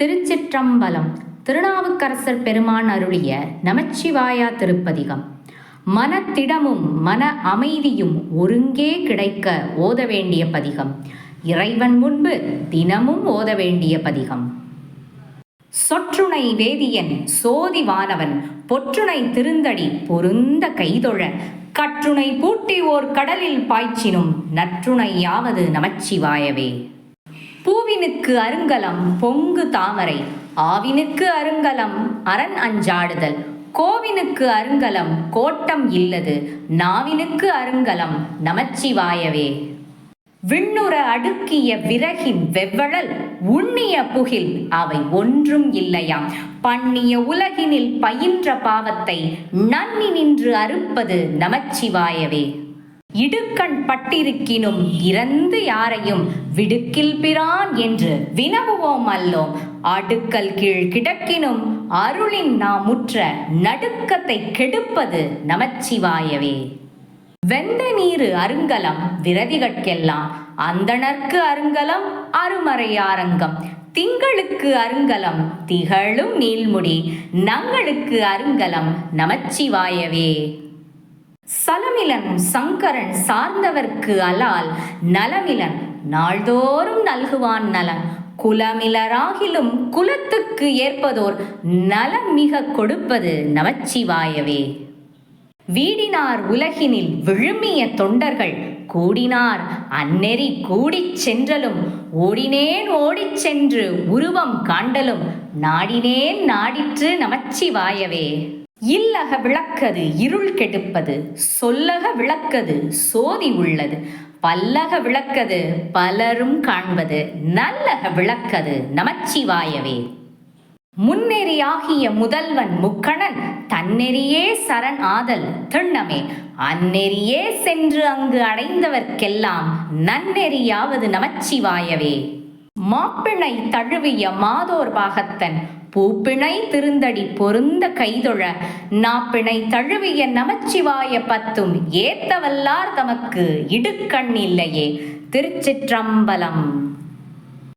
திருச்சிற்றம்பலம் திருநாவுக்கரசர் பெருமான் அருளிய நமச்சிவாயா திருப்பதிகம். மனத்திடமும் மன அமைதியும் ஒருங்கே கிடைக்க ஓத வேண்டிய பதிகம். இறைவன் முன்பு தினமும் ஓத வேண்டிய பதிகம். சொற்றுணை வேதியன் சோதிவானவன் பொற்றுணை திருந்தடி பொருந்த கைதொழ கற்றுணை பூட்டி ஓர் கடலில் பாய்ச்சினும் நற்றுணையாவது நமச்சிவாயவே. பூவினுக்கு அருங்கலம் பொங்கு தாமரை ஆவினுக்கு அருங்கலம் அரண் அஞ்சாடுதல் கோவினுக்கு அருங்கலம் கோட்டம் இல்லது நாவினுக்கு அருங்கலம் நமச்சிவாயவே. விண்ணுற அடுக்கிய விறகின் வெவ்வழல் உண்ணிய புகில் அவை ஒன்றும் இல்லையாம் பண்ணிய உலகினில் பயின்ற பாவத்தை நன்னி நின்று அறுப்பது நமச்சிவாயவே. இடுக்கண் பட்டிருக்கினும் இறந்து யாரையும் விடுக்கில் பிரான் என்று வினவுவோம் அல்லோம். அடுக்கல் கீழ் கிடக்கினும் அருளின் நாம் முற்ற நடுக்கத்தை கெடுப்பது நமச்சிவாயவே. வெந்த நீரு அருங்கலம் விரதிகட்கெல்லாம் அந்தணர்க்கு அருங்கலம் அருமறையாரங்கம் திங்களுக்கு அருங்கலம் திகழும் நீள்முடி நங்களுக்கு அருங்கலம் நமச்சிவாயவே. சலமிலன் சங்கரன் சார்ந்தவர்க்கு அலால் நலமிலன் நாள்தோறும் நல்குவான் நலன். குலமிலராகிலும் குலத்துக்கு ஏற்பதோர் நலம் மிக கொடுப்பது நமச்சிவாயவே. வீடினார் உலகினில் விழுமிய தொண்டர்கள் கூடினார் அந்நெறி கூடிச் சென்றலும் ஓடினேன் ஓடிச் சென்று உருவம் காண்டலும் நாடினேன் நாடிற்று நமச்சிவாயவே. இல்லக விளக்கது இருள் கெடுப்பது சொல்லக விளக்கது சோதி உள்ளது. பல்லக விளக்கது பலரும் காண்பது. நல்லக விளக்கது நமச்சிவாயவே. முன்னெறியாகிய முதல்வன் முக்கணன் தன்னெறியே சரண் ஆதல் திண்ணமே. அந்நெறியே சென்று அங்கு அடைந்தவர்க்கெல்லாம் நன்னெறியாவது நமச்சிவாயவே. மாப்பிணை தழுவிய மாதோர் பாகத்தன் பூப்பிணை திருந்தடி பொருந்த கைதொழ நாப்பிணை தழுவிய நமச்சிவாய பத்தும் ஏத்தவல்லார் தமக்கு இடுக்கண் இல்லையே. திருச்சிற்றம்பலம்.